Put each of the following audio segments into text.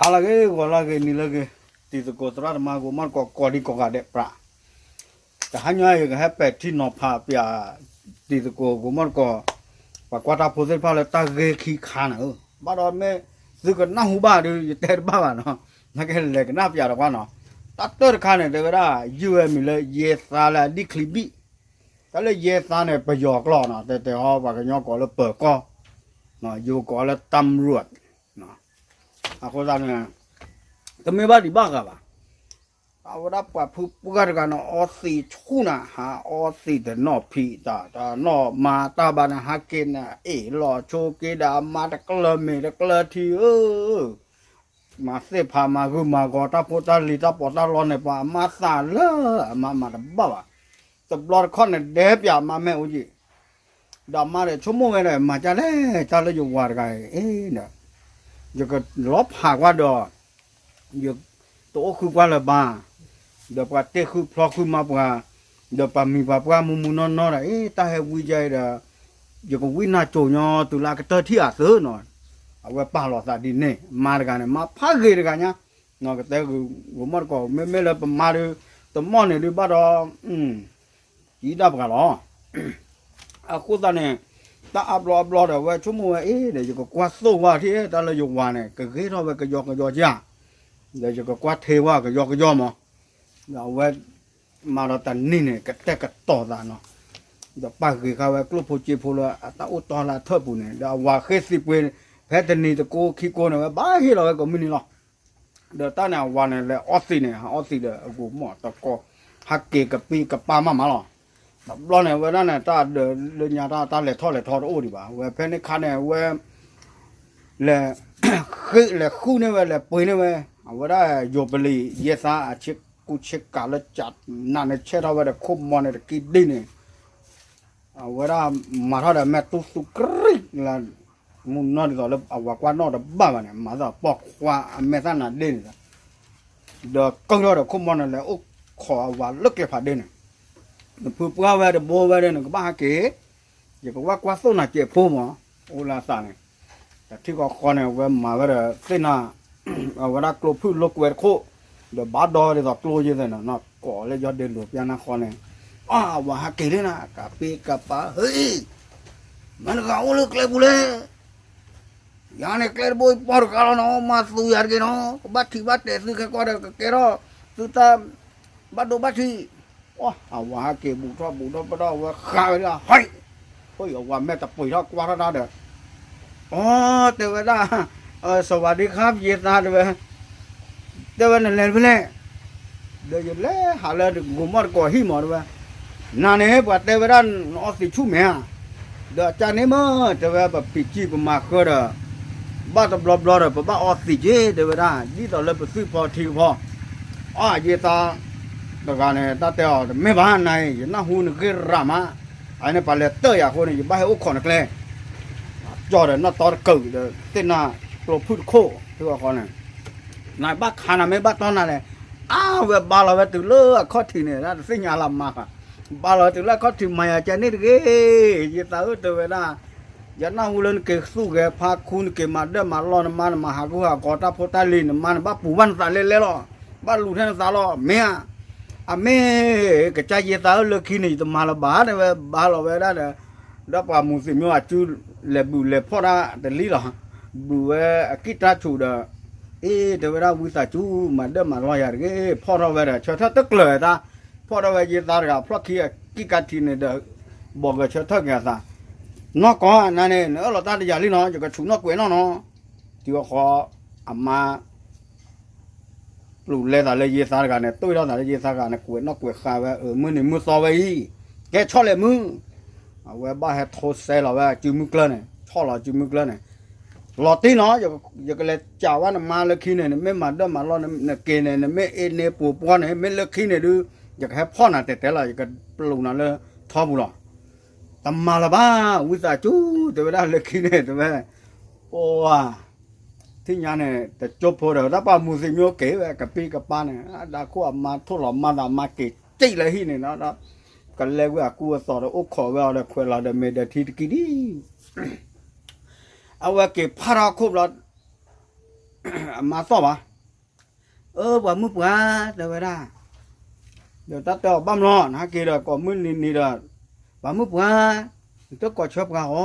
ฮาละเกก็ละเกนี่ละเกตีตะโกตระมากูมันก็กอดีก็กะเดปราแต่ฮันย้ายก็ให้แปดที่นอพาปียตีตะโกกูมันก็ปากว่าตาโพเซพาละตาเกขี้านเออบ้าดอนเม่ซึกนะหูบ้าดิเตะบ้าเนาะนักเล็กนะเปียรกว่าเนาะตัดตัวข้าเนี่ยเด็กได้ยูเอ็มเลยเยสาละดิคลิบิก็เลยเยสาเนี่ยประโยคล่อเนาะแต่แต่ฮอว่ากันย่อก่อนแล้วเปิดก็เนาะอยู่ก่อนแล้วตำรวจ ako sa na kami ba di ba ka ba awara pa phu pugar ka no osi chuna ha osi de no phi ta ta no ma ta ba na ha ke na e lo cho ke da ma ta kla me ta kla thi ơ ma se pha ma gu ma go ta po ta li ta po ta lo ne pa ma sa la ma ma da ba ba ta blor khon ne de pya ma me u ji da ma de chu mo me ne ma cha le cha le yu wa ga e na ยก็ลบหากว่าดอยกโตคือว่าละบ้าเดี๋ยวปะเตคือพลอคือมาปะเดี๋ยวปะมีปะปะมุมุนอนๆเอ๊ะตาเฮวิใจดายกวินาโจญอตุลากะตะที่อาเสอนอนเอาไว้ปาลอซาดิเนมาดกะเนมาพาเกดกะญะนอกแต่กูกูมอดก็เมเมละ ta upload upload rồi về chúng mua ấy để cho qua số qua thì ta là dùng qua này cái ghế thôi về cái giò cái giò chưa để cho qua thế qua cái giò cái giò mà rồi về mà nó tận nín này cái tay cái to ra nó rồi ba cái cái về club hồ chí phù là ta ô to là thợ bù này rồi qua khi xịp quên phải tận nín thì cô khi cô này ba khi rồi có mình nó rồi ta nào qua này là oxy này oxy là gồm mỏ tao có hắc kê cái pi cái ba mà mà rồi lo ဘလောနဲ့ဝဲနဲ့တာလညာတာတာလက်ထော်လက်ထော်အိုဒီပါဝဲဖဲနေခါနဲ့ဝဲလေခိလေခုနေဝဲလေပွေ ผู้ปลาเวรโบเวรนึกบ้าเก๋เย่าบอกว่ากว่าสู้น่ะเจ็บพูมอโอลาสานี่แต่ที่ก็คนเนี่ยเวมาเวรเส้นน่ะเวลากลัวผู้ลูกเวรโคเดี๋ยวบาดดอเลยตอกลัวเยอะเลยนะนอกก่อเลยยอดเดินหลบยานาคนเนี่ยอ้าวว่าเก๋เลยนะกะปีกะปาเฮ้ยมันก็เอาลูกเลยบุเลยร์บอยพอร์คอลน้องมาสู่ क्लेर बोई पर कालो नो मासु यार के नो बाठी बाटे सुखे कोरे केरो सुता बाडो बाठी 哇！啊，哇，给不着不着不着，我喊了，嘿，哎呦，我没得背上刮着他的。哦，对不啦？呃，สวัสดีครับเยตา对不？对不？那来不来？对就来，好了，我们过去嘛对不？那呢，不对不啦？我是出名啊。对， ตกานี่ยตาเตอไม่บ้านไหนน่าหูนกิรามาไอ้นี่ปลาเล่เตยากคนนี่บ้าอุกขอนกเลจอดน่าตอเกิดเต้นน่าโปรพูดโคที่ว่าคนนี่นายบ้าขานาไม่บ้าตอนนั้นเลยอ้าวเว็บาเราเวตื่เลือกข้อที่เนี่ยนะสิ่งอารมณ์มาบาเราตื่เลือกข้อที่ไม่อาจะนี่เก้ยิ่งตาอุตัวเวลายันน่าหูเล่นเกสู้แกพาคุณเกมาเดินมาลอนมานมาหากูหากอตาโพตาลินมานบ้าปู่บ้านสาเล่เล่รอบ้าลูกเท่นสาหรอเมีย အမေကကြရတာလခိနေတမလာဘာတယ်ဘာလို့ပဲဒါတော့ပါမူစီမျိုးအကျူလေဘူးလေဖော်တာတလီလားဘူးဝဲအကိတာချူတာအေးတဝရဝိစာချူမဒမလောရကေဖော်တော့ဝဲချောထတက်လေတာဖော်တော့ဝဲရတာကဖလခိကိကတိနေတော့ဘောကချောထကရတာနော်ကောနာနေနော်လောတာတကြလိနော်ကချူနော်ကွယ်နော်နော်ဒီခေါ်အမ ลูเล่ตาเลยเยสากันเนี่ยตุ้ยเราตาเลยเยสากันเนี่ยกวยนอกกวยขาไว้เออมือหนึ่งมือซองไว้แกชอบเลยมือเอาไว้บ้าให้ทษเสียเราว่าจิ้มมือกลืเนี่ยชอบเราจิ้มมือกลืเนี่ยหลอดที่เนาะอย่าอย่าเลยจ่าว่ามาเลยขี้เนี่ยไม่มาด้วยมาล้อเนี่ยเกเนี่ยไม่เอเนี่ยปูปวอนเนี่ยไม่เลิกขี้เนี่ยดูอยากให้พ่อหน่ะแต่แต่ละอยากปลูกน่ะเลยทอบุหรอตำมาละบ้าวิสาจูแต่เวลาเลิกขี้เนี่ยแต่ว่โอ้ว่า ที่ญาเนี่ยแต่จบพอเดี๋ยวรับว่ามูสิมิโอเก๋กับปีกับปาเนี่ยดากูมาทุ่งหลอมมาดามาเกจิเลยที่เนี่ยนะกันเล้วว่ากูสอดอ้ขอเวลาเด็กเวลาเด็กเมดทีกี่ดีเอาว่าเก็บพาราคบเรามาสอบอะเออว่ามึงว่าเดี๋ยวไปได้เดี๋ยวตัดต่อบ้ามรอนะเกี่ดี๋ยวก็มึงนี่นี่เดี๋ว่ามึงว่าตัวก็ชอบกันอ๋อ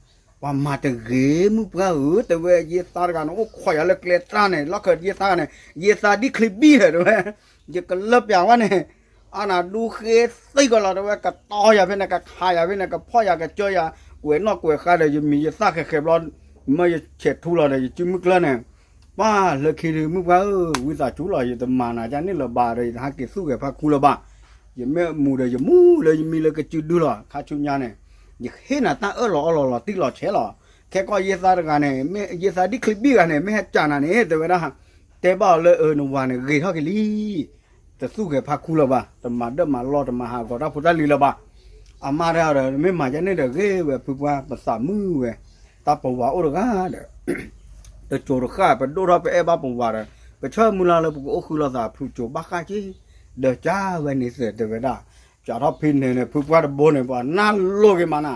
ว่ามาแต่เกมุปกาเออแต่เวยีตากันโอ้ข่อยอะไรเกลตาเนี่ยลักเกิดยีตาเนี่ยเยีตาดิคลิปบี้เหรอเว้ยยีกันเลิบอย่างว่าเนี่ยอันน่ะดูเคสตีก็เราเว้ยกับต่อยาเป็นนะกับขายาเป็นนะกับพ่ออยากับเจออย่าเวนอกเวนขาเดี๋ยวมีเยีตาแข็งร้อนไม่เฉดทุเราเดี๋ยวจิ้มมึกแล้วเนี่ยว่าเลยคิดมึกว่าเออวิสาจุเราอยู่ตมานาจานี่เราบาเลยหาเกสู้กับพระคุลบ้าอยังไม่มูเลยยังมูเลยมีเลยกรจุดดูหรอข้าชุนยาเนี่ย ညခေနာတာအလောအလောတိလောချဲလောခဲကောယေသာကနေမေယေသာဒီခလပိကနေမေကြာနာနေတဝရဟာတဲပါလေအနဝါနေဂေဟကလီတသုကေဖခုလပါတမတ်တမလောတမဟာကောတာဖုတလီလပါအမရရမေမာကျနေတဲ့ဂေပဲပူပွားပစမှုပဲတပဝါဩရကတဲ့တချိုရခပဒိုရပဲဘပဝါရပချမူလာလပုကိုအခုလာသာဖူချိုဘခါကြီးဒကြဝနေစတဲ့ဝဒါ จะรับพินเนี่ยผู้ว่าบนเนี่ยว่านั่นโลกมานะ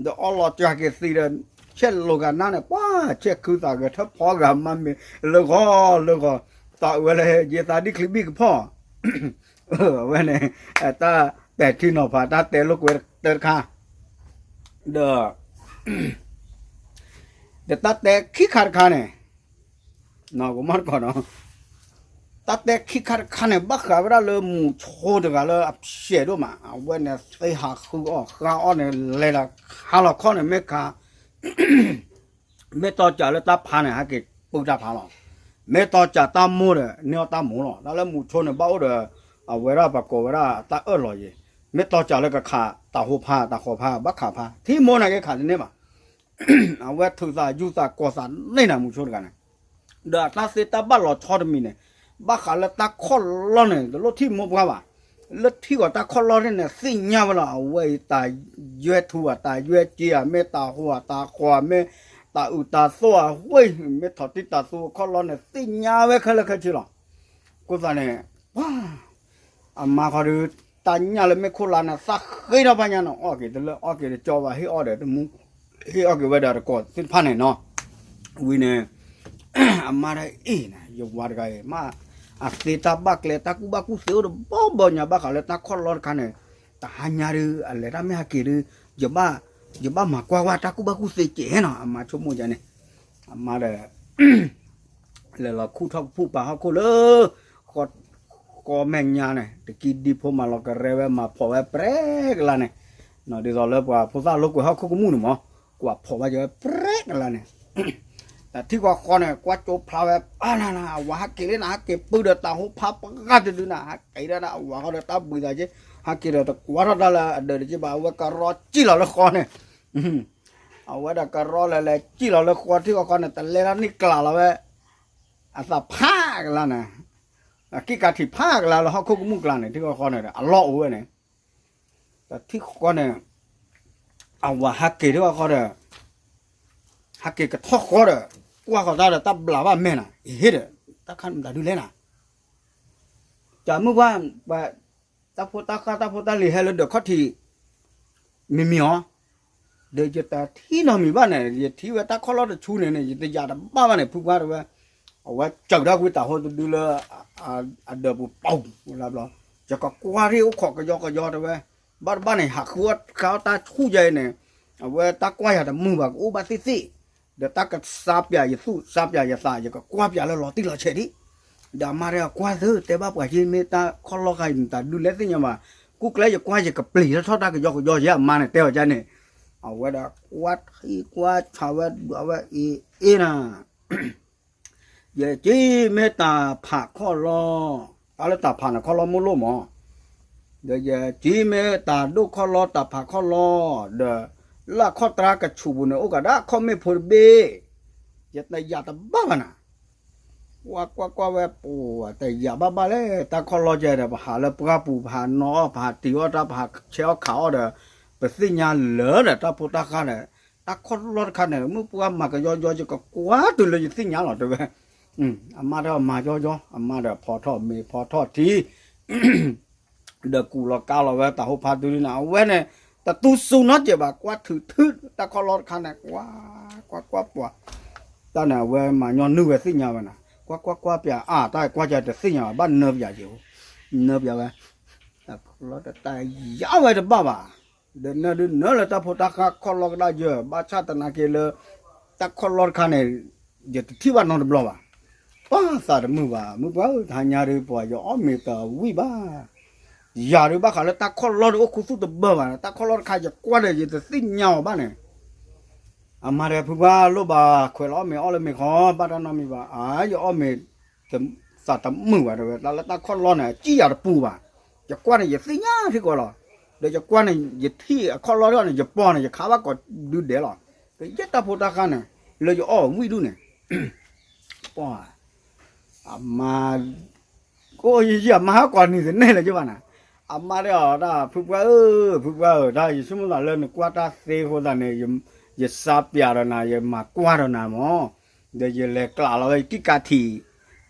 เดี๋ยวอัลอจะเกิดสิ่งเช่นโลกันนั่นเนี่ยป้าเช็คคือตาเกิดถ้าพอกับมันมีแล้วก็แล้วก็ตาเวลาเยตาดิคลิบิกพ่อเออเว้ยเนี่ยตาแต่ที่หนอผาตาเตลูกเวเตอร์ค่ะเด้อเดี๋ยวตาแต่ขี้ขาดขาเนี่ยนอกมาก่อนเนาะ ตัดเด็กขี้ขัดขันเนี่ยบักกับเราเลยหมูโชดกับเราอับเสียด้วยมาเอาไว้เนี่ยใส่หาคือออกข้าอ้อนเนี่ยเลยละฮาลข้อเนี่ยไม่ขาไม่ต่อจากเลยตัาพันเนี่ยให้กิปูตาพันหรอกไม่ต่อจากตาหมูเนี่ยเนื้อตาหมูหรอกแล้วเลยหมูโชดเนี่ยบ้าเด้อเอาเวลาประกอบเวลาตัาเออลอยไม่ต่อจากเลยก็ขาตัาหัวผ้าตัาคอผ้าบักขาผ้าที่โมนะแกขาเนี่ยมาเอาไว้ถือสายูสายกอสาในหน้าหมูโชดกันเนี่ยเด้อตาเสตาบ้าหลอดชอดมีเนี่ย ဘာခါလတာခေါ်လောနေလို့ထိမဘာပါလက်ထီကတာခေါ်လောနေစိညာမလားဝဲတာရွဲထူတာတာရွဲကြည်အမေတာဟိုတာခွာမေတာဥတာသောဝဲမေထတိတာသောခေါ်လောနေစိညာဝဲခလခချီလောကိုယ်ကနေဘာအမခရူတာညာလည်းမခုလာနာစခေရပါညာနော်โอเคတလโอเคကြောပါဟေးအော်တယ်တမူဟေးโอเคဝဲတာကောသင်ဖာနေနော်ဝီနေအမရအေးနာယောဝါဒကဲမာ Akleta bak leta kuba kuseu do bobonya bak leta kolor kane. Tahanyaru alera me hakiru jeba jeba makwa wata kuba kuseu chena ama chomo jane. Ama de lela kutak pupa hakolo kot ก็แม่งยาเนี่ยตะกี้ดีพมาเราก็เรวมาพอไว้เปรกละเนี่ยนอดีเราเลิกว่าพวกเราลูกว่าเขาคุกมูนหมอกว่าพอไว้เยอะเปรกละเนี่ย แต่ที่ว่าคนเนี่ยกว่าจบพราวแบบอ่านะนะว่าเกเรนะเก็บปืนเดตาหุพับกัดดูนะเกเรนะว่าเขาเดตาบุญใจฮักเกเรตะกว่าเราละเดินจีบ่าวก็รอจีเราละคนเนี่ยเอาไว้ดักรอเลยเลยจีเราละคนที่ว่าคนเนี่ยแต่เลนนี่กล่าวแล้วเว้ยอาสาพาคแล้วนะกิการที่ภาคแล้วเขาคุกมุกลานเนี่ยที่ว่าคนเนี่ยอัลลอเว้ยเนี่ยแต่ที่คนเนี่ยเอาว่าฮักเกเรที่ว่าคนเนี่ยฮักเกก็ะทอกคนเนี่ย ว่าเขาตาตาบลาบ้าแม่น่ะเฮ็ดตาขันตาดูแลน่ะจากเมื่อวานว่าตาพูตาคาตาพูตาลีเฮลเดอร์ขาที่มีมีอ๋อเดี๋ยวจะแต่ที่นอมีบ้านเนี่ยเดี๋ที่ว่าตาข้เราอดชูเนี่ยเนี่ยจะยาดับบ้าบ้านเนี่ยพูดว่าเอาว่าจับได้กูตาหัวดูเลยอ่าเดี๋ยปุ๊บปุ๊บรับรองจะก็กวาดเรียวขอกระยอกระยอดเอาไว้บ้านบ้านเนี่ยหักหัวเขาตาคู่ใจเนี่ยเอาไว้ตากวาดหัดมือแบบอุบาซิซี่ เดตาก็ซาบยาอย่าสู้ซาบยาอย่าซาอย่าก็กวาอย่าแล้วรอติรอเฉดิดามาเรียกวาซื้อแต่บ้าปว่าที่เมตาคอลอกันตาดูแลสิเนี่ยมากูกเลยจะกว่าจะกับปลีแล้วทอดตาก็ยอกยอเยอะมาเนี่ยเต้าจันเนี่ยเอาเว้ดวัดให้กว่าชาวเว้เอาเว้อีอี ลาขอตรากระชูบุนโอกาดาข้อไม่พอเบยัดในยาตะบ้านะว่ากว่ากว่าแวปูแต่ยาบ้าบ้าเลยแต่ข้อรอเจเะผ่าแล้วปลาปูผ่านนอผ่าตีว่าตาผ่าเชลเขาเด้อเป็นสิญญาเหลือเด้อตาพุตาคันเดตาข้อรอดคันเดมื่อปลามากย่อยๆจะก็กว่าตัวเลยสิญญาหรอเด้วอืมอามาเด้อมาย่อยๆอามาเด้อพอทอดมีพอทอดทีเด็กูรอก้าวรอแวตาวผ่าดูดีนะเวเนี่ย แต่ตูสูนอเจ็บกว่าถือถือตะคอลอดคันน่ะกว่ากว่ากว่าปวตาน่ะเวมาย้อนนึเวสิญญาบนะกว่ากว่ากว่าปยอ่าตายกว่าจะแต่สิญญาบ้านเนบยาจิเนบยาเวตะคอลอดตายยาวเวตบ้าบ้าเดนเนดเนละตะพตะคคอลอดดาเจบาชาตนาเกเลตะคอลอดคันเนี่ยเจตที่ว่านอนบลอบ้าป้าสาดมือบ้ามือบ้าทาญาเรปวยอเมตาวิบ้า อย่าดูบ้าเขาแล้วตาข้อรอดก็คุ้สุดเบื่อนะตาข้อรอดใครจะกว่าเลยจะสิ้นเงาบ้านเนี่ยอามาเรียพูดว่าลูกบ้าเคยล้อเมอ้อเลยไม่ขอบ้านเรามีว่าอ๋อย่อ้อเมแต่สัตว์ตมือว่ะเดี๋ยแล้วตาข้อรอดเนี่ยจี้อยากปูว่ะจะกว่าเลยจะสิ้นเหงาที่ก่อนหรอเดี๋ยวจะกว่าเลยจะที่ข้อรอนเนี่ยจะป้อนเนี่ยจะขาว่าก่อนดูเดี๋ยวหรอก็ยัดตาโพูตาขัาเนี่ยเลยจะอ้อวิ่ดูเนี่ยป้อนอามาก็อย่ามาก่อนนี่สิแน่เลยจ้ะบ้านนะ ရစမလာလဲကွာတာသေဟောတာနေယယစာပြရနာယမကွာရနာမောဒေယလေကလာလောကိကတိ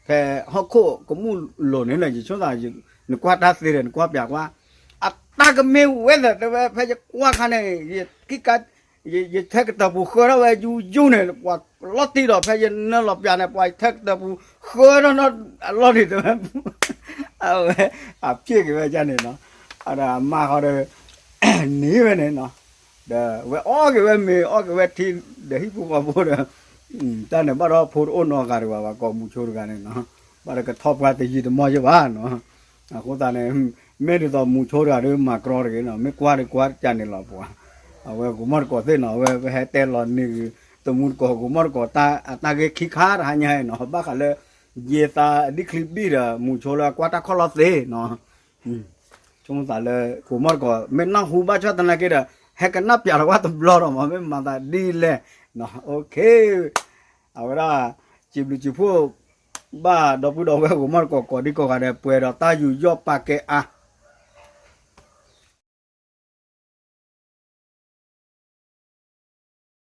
ဖဲဟခုကမှုလိုနေလေချွန်တာယကွာတာသေရကွာပြကွာအတကမေဝဲတဲ့ဖဲကွာခနဲ့ကိကယယထက်တဘူခေါ်ရဝဲယူယူနေကွာလော်တီတော့ဖဲယနလော်ပြနေပွိုင်ထက်တဘူခေါ်ရနော်လော်တီတော့ အဲအပြည့်ကပဲကြနေနော်အဲ့ဒါအမခေါ်တယ်နေပဲနေနော်ဒါဝဲအော်ကပဲမေအော်ကပဲတီဒဟိပူပါဘောတယ်อืมတန်တယ်ဘာတော့ဖိုးအိုနော်ကားတော့ပါကောမူချိုးတကနေနော်ဘာကထော့ပါတကြီးတမောရပါနော်အခုတန်နေမဲတော့မူချိုးတာတွေမှာကရောတယ်နော်မဲကွာကွာကြနေလားပွာအဝဲကူမတ်ကောသိနော်ဝဲဟဲတဲလော်နေတမှုကောကူမတ်ကောတာတာကေခိခါရညာနော်ဘာခလဲ ye ta đi clip đi là mù cho là quá ta khó lót thế nó chúng ta là của mất có mình năng hú ba cho ta là cái đó hay cái nắp giả quá tập lo rồi mà mình mà ta đi lẹ nó ok à vậy đó chỉ bị chỉ phụ ba đọc bút đọc cái của mất có có đi có cái đẹp quê đó ta dù do pa cái à